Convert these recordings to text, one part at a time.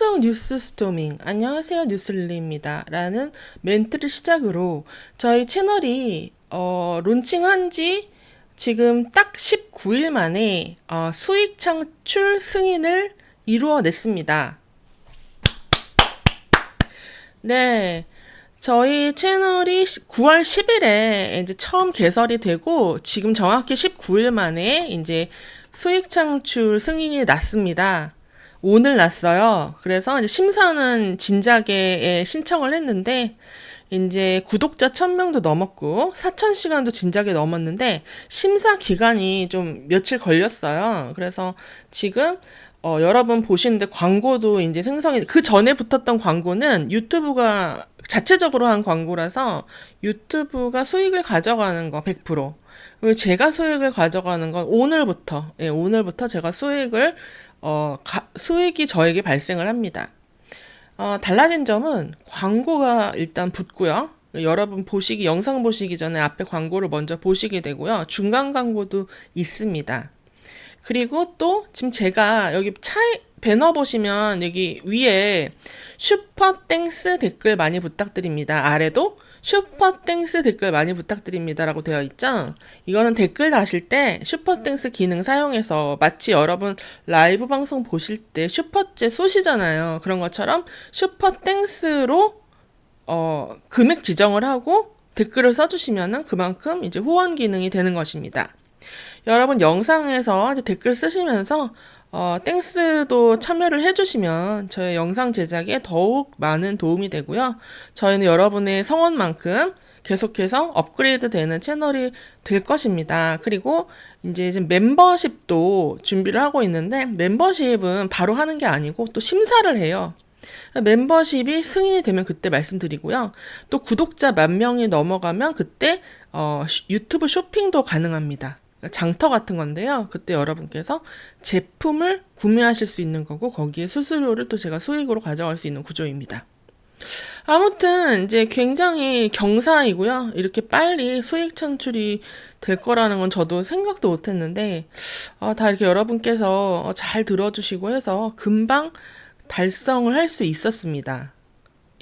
초고속 뉴스 스토밍 안녕하세요 뉴슬리입니다 라는 멘트를 시작으로 저희 채널이 어, 론칭한 지 지금 딱 19일 만에 어, 수익 창출 승인을 이루어냈습니다. 네. 저희 채널이 9월 10일에 이제 처음 개설이 되고 지금 정확히 19일 만에 이제 수익 창출 승인이 났습니다. 오늘 났어요. 그래서 이제 심사는 진작에 신청을 했는데 이제 구독자 1000명도 넘었고 4000시간도 진작에 넘었는데 심사 기간이 좀 며칠 걸렸어요. 그래서 지금 어, 여러분 보시는데 광고도 이제 생성이 그 전에 붙었던 광고는 유튜브가 자체적으로 한 광고라서 유튜브가 수익을 가져가는 거 100%. 그리고 제가 수익을 가져가는 건 오늘부터 예, 오늘부터 제가 수익을 어, 가, 수익이 저에게 발생을 합니다. 어, 달라진 점은 광고가 일단 붙고요. 여러분 보시기 영상 보시기 전에 앞에 광고를 먼저 보시게 되고요. 중간 광고도 있습니다. 그리고 또 지금 제가 여기 차이 배너 보시면 여기 위에 슈퍼 땡스 댓글 많이 부탁드립니다. 아래도 슈퍼땡스 댓글 많이 부탁드립니다라고 되어 있죠. 이거는 댓글 다실 때 슈퍼땡스 기능 사용해서 마치 여러분 라이브 방송 보실 때 슈퍼째 쏘시잖아요. 그런 것처럼 슈퍼땡스로 어, 금액 지정을 하고 댓글을 써주시면은 그만큼 이제 후원 기능이 되는 것입니다. 여러분 영상에서 댓글 쓰시면서 어, 땡스도 참여를 해주시면 저의 영상 제작에 더욱 많은 도움이 되고요. 저희는 여러분의 성원만큼 계속해서 업그레이드 되는 채널이 될 것입니다. 그리고 이제 지금 멤버십도 준비를 하고 있는데 멤버십은 바로 하는 게 아니고 또 심사를 해요. 멤버십이 승인이 되면 그때 말씀드리고요. 또 구독자 만 명이 넘어가면 그때 어, 유튜브 쇼핑도 가능합니다. 장터 같은 건데요. 그때 여러분께서 제품을 구매하실 수 있는 거고 거기에 수수료를 또 제가 수익으로 가져갈 수 있는 구조입니다. 아무튼 이제 굉장히 경사이고요. 이렇게 빨리 수익 창출이 될 거라는 건 저도 생각도 못 했는데 어, 다 이렇게 여러분께서 잘 들어주시고 해서 금방 달성을 할 수 있었습니다.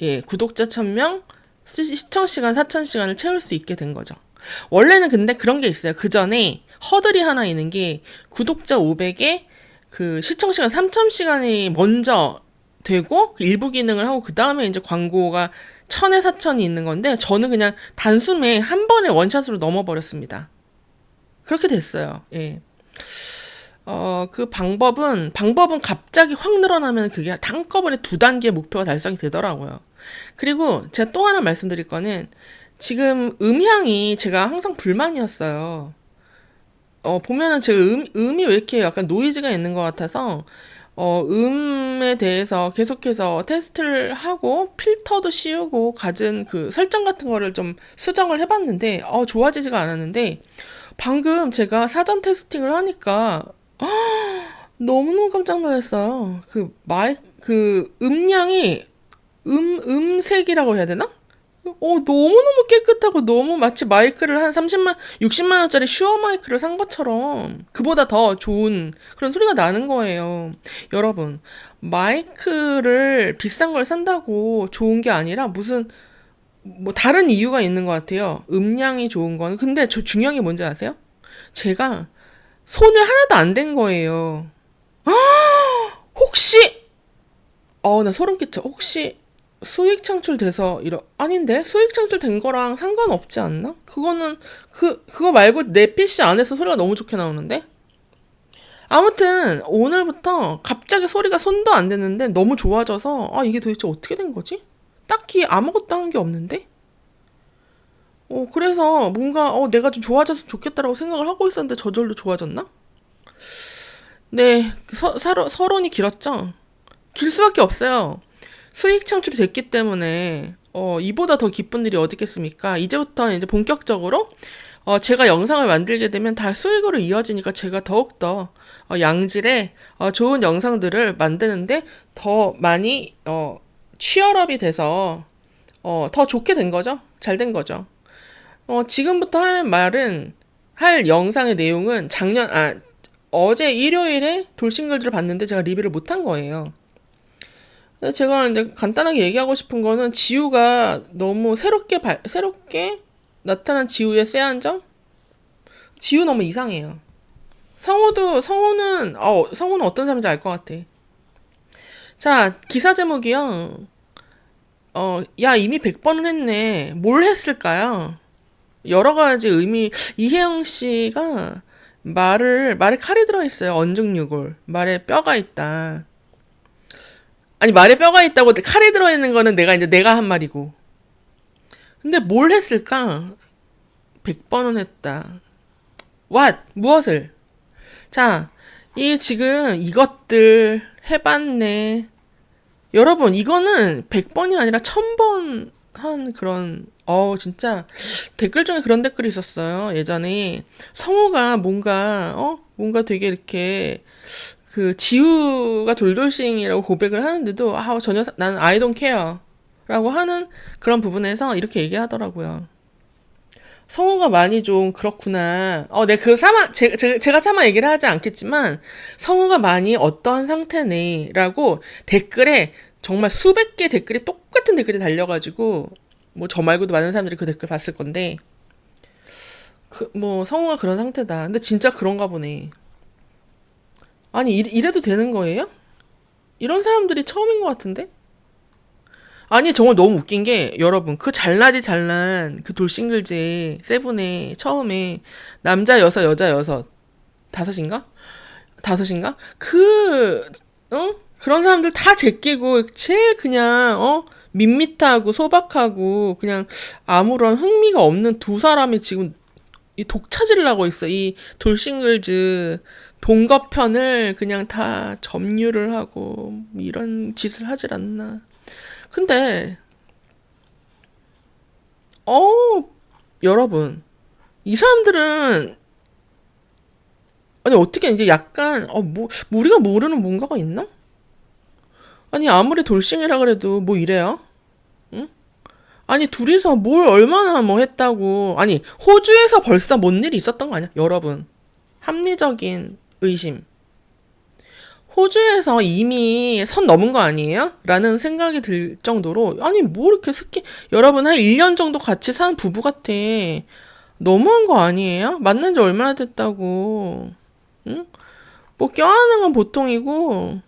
예, 구독자 1000명, 시청 시간 4000시간을 채울 수 있게 된 거죠. 원래는 근데 그런 게 있어요. 그 전에 허들이 하나 있는 게 구독자 500에 그 시청 시간 3000시간이 먼저 되고 그 일부 기능을 하고 그 다음에 이제 광고가 1000에 4000이 있는 건데 저는 그냥 단숨에 한 번에 원샷으로 넘어 버렸습니다. 그렇게 됐어요. 예. 어, 그 방법은, 방법은 갑자기 확 늘어나면 그게 한꺼번에 두 단계 목표가 달성이 되더라고요. 그리고 제가 또 하나 말씀드릴 거는 지금 음향이 제가 항상 불만이었어요. 어, 보면은 제가 음, 음이 왜 이렇게 약간 노이즈가 있는 것 같아서, 어, 음에 대해서 계속해서 테스트를 하고, 필터도 씌우고, 가진 그 설정 같은 거를 좀 수정을 해봤는데, 어, 좋아지지가 않았는데, 방금 제가 사전 테스팅을 하니까, 어, 너무너무 깜짝 놀랐어요. 그 마이, 그 음량이, 음, 음색이라고 해야 되나? 어, 너무너무 깨끗하고 너무 마치 마이크를 한 30만, 60만 원짜리 슈어 마이크를 산 것처럼 그보다 더 좋은 그런 소리가 나는 거예요. 여러분, 마이크를 비싼 걸 산다고 좋은 게 아니라 무슨 뭐 다른 이유가 있는 것 같아요. 음량이 좋은 건. 근데 저 중요한 게 뭔지 아세요? 제가 손을 하나도 안 댄 거예요. 아, 혹시 어, 나 소름 끼쳐. 혹시 수익 창출돼서 이러 아닌데 수익 창출된 거랑 상관없지 않나? 그거는 그 그거 말고 내 PC 안에서 소리가 너무 좋게 나오는데. 아무튼 오늘부터 갑자기 소리가 손도 안 대는데 너무 좋아져서 아 이게 도대체 어떻게 된 거지? 딱히 아무것도 한 게 없는데. 어 그래서 뭔가 어 내가 좀 좋아져서 좋겠다라고 생각을 하고 있었는데 저절로 좋아졌나? 네 서, 서로, 서론이 길었죠. 길 수밖에 없어요. 수익 창출이 됐기 때문에 어, 이보다 더 기쁜 일이 어디 있겠습니까? 이제부터 이제 본격적으로 어, 제가 영상을 만들게 되면 다 수익으로 이어지니까 제가 더욱더 어, 양질의 어, 좋은 영상들을 만드는데 더 많이 어, 취업이 돼서 어, 더 좋게 된 거죠. 잘 된 거죠. 어, 지금부터 할 말은 할 영상의 내용은 작년 아 어제 일요일에 돌싱글들을 봤는데 제가 리뷰를 못한 거예요. 제가 이제 간단하게 얘기하고 싶은 거는 지우가 너무 새롭게 발, 새롭게 나타난 지우의 쎄한 점? 지우 너무 이상해요. 성우도 성우는 어 성우는 어떤 사람인지 알 것 같아. 자 기사 제목이요. 어, 야, 이미 100번은 했네. 뭘 했을까요? 여러 가지 의미, 이혜영 씨가 말을, 말에 칼이 들어 있어요. 언중유골. 말에 뼈가 있다. 아니, 말에 뼈가 있다고 칼이 들어 있는 거는 내가 이제 내가 한 말이고. 근데 뭘 했을까? 100번은 했다. What? 무엇을? 자, 이 지금 이것들 해봤네. 여러분, 이거는 100번이 아니라 1000번 한 그런, 어, 진짜, 댓글 중에 그런 댓글이 있었어요. 예전에. 성우가 뭔가, 어? 뭔가 되게 이렇게, 그, 지우가 돌돌싱이라고 고백을 하는데도, 아, 전혀, 사- 나는 I don't care. 라고 하는 그런 부분에서 이렇게 얘기하더라고요. 성우가 많이 좀 그렇구나. 어, 네, 그 사마, 제, 제, 제가 차마 얘기를 하지 않겠지만, 성우가 많이 어떠한 상태네. 라고 댓글에 정말 수백 개 댓글이 똑같은 댓글이 달려가지고, 뭐 저 말고도 많은 사람들이 그 댓글 봤을 건데, 그, 뭐, 성우가 그런 상태다. 근데 진짜 그런가 보네. 아니, 이, 이래 도 되는 거예요? 이런 사람들이 처음인 것 같은데? 아니 정말 너무 웃긴 게 여러분 그 잘나디 잘난 그 돌싱글제 세븐에 처음에 남자 여섯 여자 여섯 다섯인가 다섯인가 그 어? 그런 사람들 다 제끼고 제일 그냥 어 밋밋하고 소박하고 그냥 아무런 흥미가 없는 두 사람이 지금 이 독차지를 하고 있어 이 돌싱글즈 동거편을 그냥 다 점유를 하고 이런 짓을 하질 않나 근데 어 여러분 이 사람들은 아니 어떻게 이제 약간 어뭐 우리가 모르는 뭔가가 있나? 아니 아무리 돌싱이라 그래도 뭐 이래요? 응? 아니 둘이서 뭘 얼마나 뭐 했다고 아니 호주에서 벌써 뭔 일이 있었던 거 아니야? 여러분 합리적인 의심 호주에서 이미 선 넘은 거 아니에요? 라는 생각이 들 정도로 아니 뭐 이렇게 스키 여러분 한 1년 정도 같이 산 부부 같아 너무한 거 아니에요? 만난 지 얼마나 됐다고 응? 뭐 껴안는 건 보통이고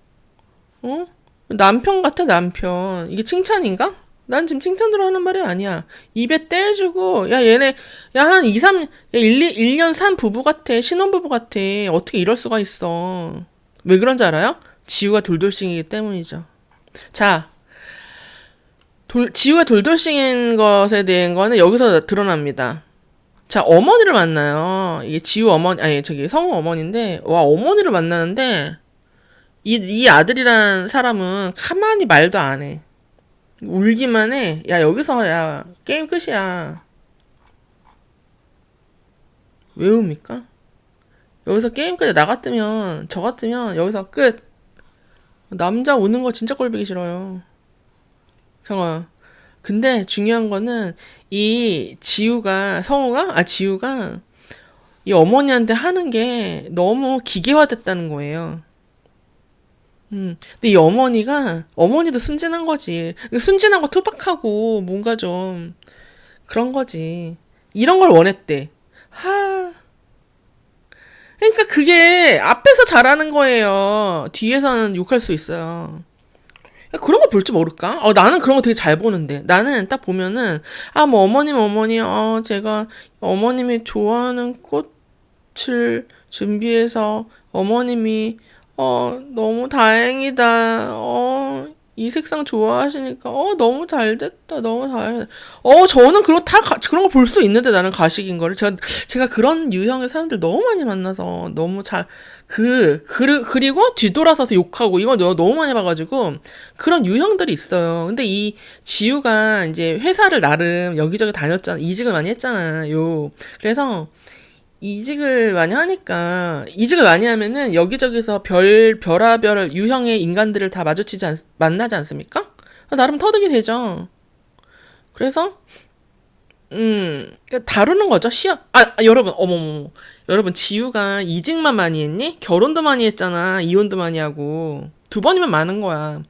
어? 남편 같아 남편 이게 칭찬인가? 난 지금 칭찬으로 하는 말이 아니야 입에 떼주고 야 얘네 야 한 2, 3 야, 1, 1년 산 부부 같아 신혼부부 같아 어떻게 이럴 수가 있어 왜 그런지 알아요? 지우가 돌돌싱이기 때문이죠. 자, 돌, 지우가 돌돌싱인 것에 대한 거는 여기서 드러납니다. 자, 어머니를 만나요. 이게 지우 어머니, 아니, 저기 성우 어머니인데, 와, 어머니를 만나는데, 이, 이 아들이란 사람은 가만히 말도 안 해. 울기만 해. 야, 여기서, 야, 게임 끝이야. 왜 웁니까? 여기서 게임까지 나갔으면 저 같으면 여기서 끝. 남자 오는 거 진짜 꼴보기 싫어요. 잠깐. 근데 중요한 거는 이 지우가 성우가 아 지우가 이 어머니한테 하는 게 너무 기계화됐다는 거예요. 음. 근데 이 어머니가 어머니도 순진한 거지. 순진하고 투박하고 뭔가 좀 그런 거지. 이런 걸 원했대. 하. 그러니까 그게 앞에서 잘하는 거예요. 뒤에서는 욕할 수 있어요. 그런 거 볼 줄 모를까? 어, 나는 그런 거 되게 잘 보는데. 나는 딱 보면은, 아, 뭐, 어머님, 어머니, 어, 제가 어머님이 좋아하는 꽃을 준비해서 어머님이, 어, 너무 다행이다. 어, 이 색상 좋아하시니까, 어, 너무 잘 됐다. 너무 잘, 어, 저는 그런, 다, 가, 그런 거 볼 수 있는데 나는 가식인 거를. 제가, 제가 그런 유형의 사람들 너무 많이 만나서 너무 잘, 그, 그, 그리고 뒤돌아서서 욕하고 이걸 너- 너무 많이 봐가지고 그런 유형들이 있어요. 근데 이 지우가 이제 회사를 나름 여기저기 다녔잖아. 이직을 많이 했잖아 요. 그래서 이직을 많이 하니까 이직을 많이 하면은 여기저기서 별 별하별 유형의 인간들을 다 마주치지 않, 만나지 않습니까? 나름 터득이 되죠. 그래서 음 그러니까 다루는 거죠. 시험 아, 아, 여러분 어머머. 여러분 지우가 이직만 많이 했니? 결혼도 많이 했잖아. 이혼도 많이 하고. 두 번이면 많은 거야.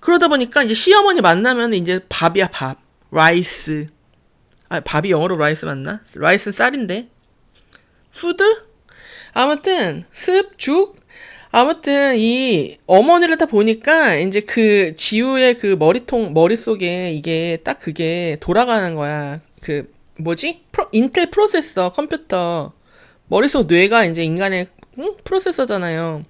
그러다 보니까 이제 시어머니 만나면 이제 밥이야 밥. 라이스. 아 밥이 영어로 라이스 맞나? 라이스는 쌀인데 푸드 아무튼 습, 죽 아무튼 이 어머니를 다 보니까 이제 그 지우의 그 머리통 머릿속에 이게 딱 그게 돌아가는 거야. 그 뭐지? 프로, 인텔 프로세서 컴퓨터 머릿속 뇌가 이제 인간의 응? 프로세서잖아요.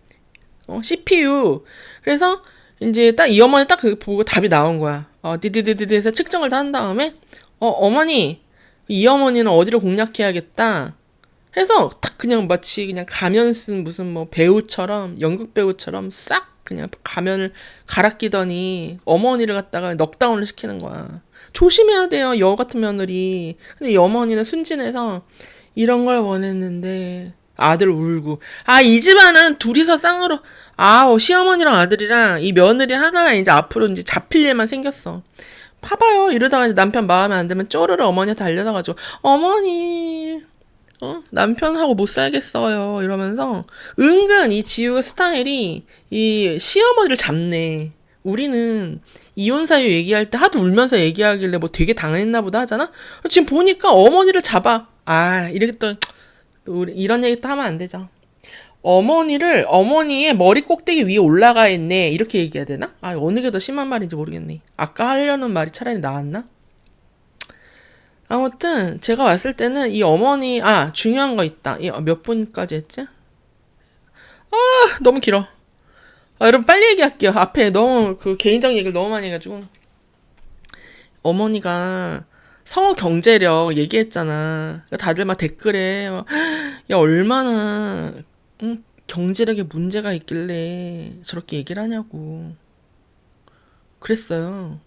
어, CPU. 그래서 이제 딱 이 어머니 딱 그 보고 답이 나온 거야. 어, 디디디디디 해서 측정을 다 한 다음에 어, 어머니 이 어머니는 어디를 공략해야겠다. 해서 탁 그냥 마치 그냥 가면 쓴 무슨 뭐 배우처럼 연극 배우처럼 싹 그냥 가면을 갈아 끼더니 어머니를 갖다가 넉다운을 시키는 거야. 조심해야 돼요. 여 같은 며느리. 근데 이 어머니는 순진해서 이런 걸 원했는데 아들 울고 아 이 집안은 둘이서 쌍으로 아우 시어머니랑 아들이랑 이 며느리 하나가 이제 앞으로 이제 잡힐 일만 생겼어. 봐봐요. 이러다가 이제 남편 마음에 안 들면 쪼르르 어머니한테 달려다가지고 어머니 어? 남편하고 못 살겠어요. 이러면서 은근 이 지우의 스타일이 이 시어머니를 잡네. 우리는 이혼 사유 얘기할 때 하도 울면서 얘기하길래 뭐 되게 당했나 보다 하잖아. 지금 보니까 어머니를 잡아. 아 이렇게 또 이런 얘기 또 하면 안 되죠. 어머니를 어머니의 머리 꼭대기 위에 올라가 있네. 이렇게 얘기해야 되나? 아 어느 게 더 심한 말인지 모르겠네. 아까 하려는 말이 차라리 나았나? 아무튼 제가 왔을 때는 이 어머니 아 중요한 거 있다. 이 몇 분까지 했지? 아 너무 길어. 아, 여러분 빨리 얘기할게요. 앞에 너무 그 개인적 얘기를 너무 많이 해가지고 어머니가 성우 경제력 얘기했잖아. 그러니까 다들 막 댓글에 막, 야 얼마나 응? 경제력에 문제가 있길래 저렇게 얘기를 하냐고 그랬어요.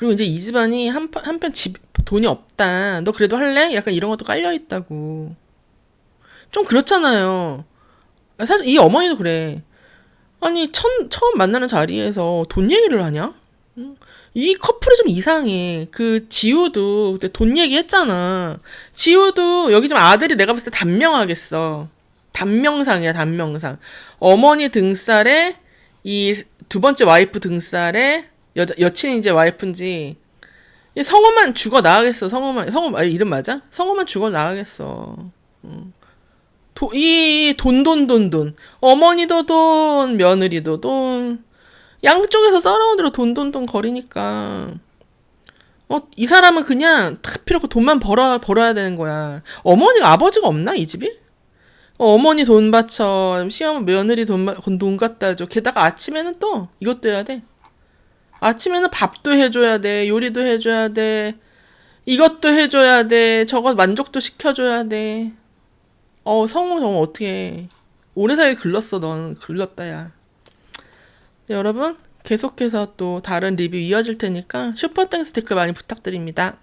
그리고 이제 이 집안이 한편 한편 집 돈이 없다. 너 그래도 할래? 약간 이런 것도 깔려 있다고. 좀 그렇잖아요. 사실 이 어머니도 그래. 아니 첫, 처음 만나는 자리에서 돈 얘기를 하냐? 응? 이 커플이 좀 이상해. 그 지우도 그때 돈 얘기했잖아. 지우도 여기 좀 아들이 내가 봤을 때 단명하겠어. 단명상이야 단명상. 어머니 등살에 이 두 번째 와이프 등살에 여 여친 이제 와이프인지 이 성우만 죽어 나가겠어. 성우만 성우 아, 이름 맞아? 성우만 죽어 나가겠어. 응. 도, 이돈돈 돈 돈. 어머니도 돈, 며느리도 돈. 양쪽에서 서라운드로 돈돈돈 거리니까. 어, 이 사람은 그냥 다 필요 없고 돈만 벌어, 벌어야 되는 거야. 어머니가 아버지가 없나, 이 집이? 어, 어머니 돈 바쳐. 시어머니 며느리 돈, 마- 돈 갖다 줘. 게다가 아침에는 또 이것도 해야 돼. 아침에는 밥도 해줘야 돼. 요리도 해줘야 돼. 이것도 해줘야 돼. 저거 만족도 시켜줘야 돼. 어, 성우 정말 어떻게 오래 살기 글렀어, 넌. 글렀다, 야. 네, 여러분, 계속해서 또 다른 리뷰 이어질 테니까 슈퍼땡스 댓글 많이 부탁드립니다.